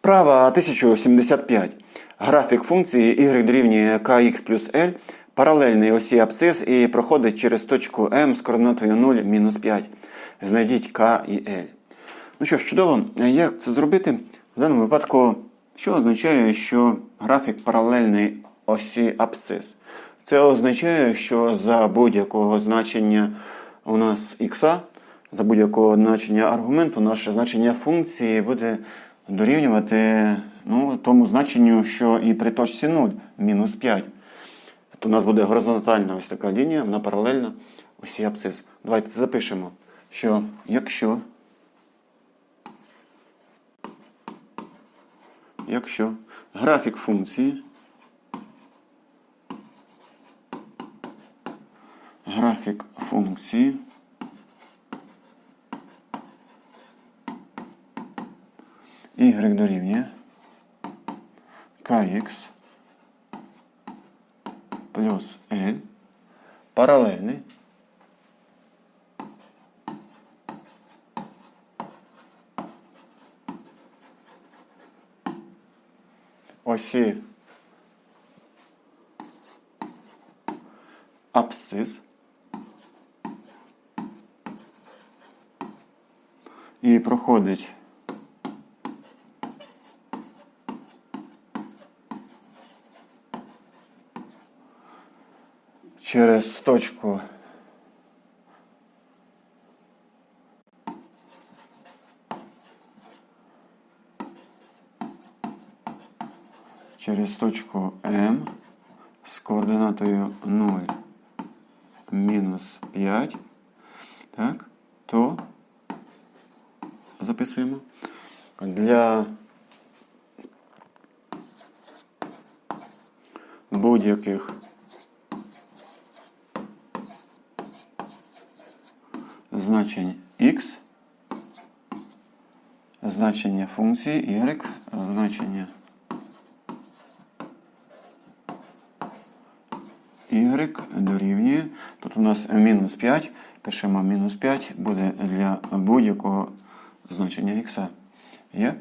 Вправа 1075. Графік функції y дорівнює kx плюс l паралельний осі абсцис і проходить через точку m з координатою 0, мінус 5. Знайдіть k і l. Ну що ж, чудово, як це зробити? В даному випадку, що означає, що графік паралельний осі абсцис? Це означає, що за будь-якого значення у нас х, за будь-якого значення аргументу, наше значення функції буде дорівнювати ну, тому значенню, що і при точці 0, мінус 5. То у нас буде горизонтальна ось така лінія, вона паралельна осі абсцис. Давайте запишемо, що якщо якщо графік функції графік функції y дорівнює kx плюс l паралельний осі абсцис і проходить через точку. Через точку М з координатою 0 мінус 5, так, то записуємо. Для будь-яких значень x, значення функції y, значення y дорівнює. Тут у нас мінус 5. Пишемо мінус 5 буде для будь-якого значення x. Є?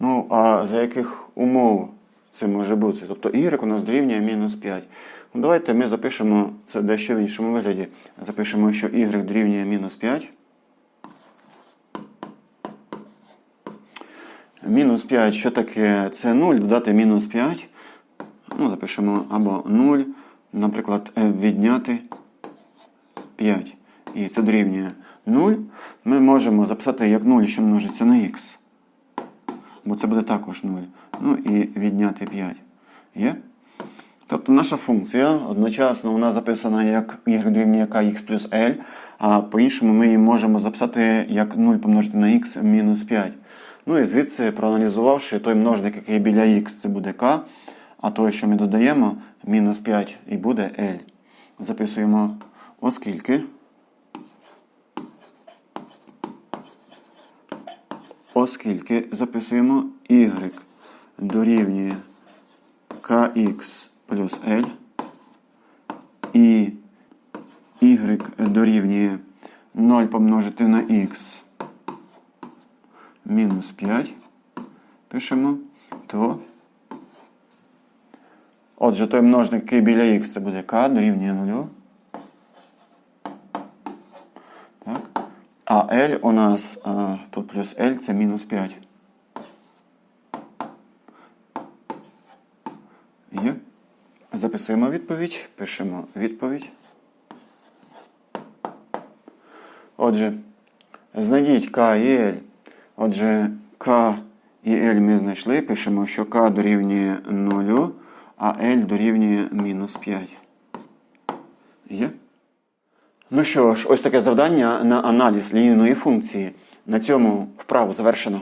Ну, а за яких умов це може бути? Тобто y у нас дорівнює мінус 5. Ну, давайте ми запишемо це дещо в іншому вигляді. Запишемо, що y дорівнює мінус 5. Мінус 5, що таке? Це 0, додати мінус 5. Ну, запишемо або 0, наприклад, відняти 5. І це дорівнює 0. Ми можемо записати як 0, що множиться на х. Бо це буде також 0. Ну і відняти 5. Є? Тобто наша функція одночасно вона записана як y дорівнює kx плюс l, а по-іншому ми її можемо записати як 0 помножити на x мінус 5. Ну і звідси, проаналізувавши той множник, який біля x, це буде k, а той, що ми додаємо, мінус 5 і буде L. Записуємо, оскільки. Оскільки записуємо y дорівнює kx плюс L і y дорівнює 0 помножити на x мінус 5. Пишемо, то Отже, той множник, який біля х, це буде k, дорівнює 0. Так. А L у нас тут плюс L це мінус 5. Є. Записуємо відповідь, пишемо відповідь. Отже, знайдіть k і L. Отже, k і L ми знайшли. Пишемо, що k дорівнює 0 а L дорівнює мінус 5. Є? Ну що ж, ось таке завдання на аналіз лінійної функції. На цьому вправу завершено.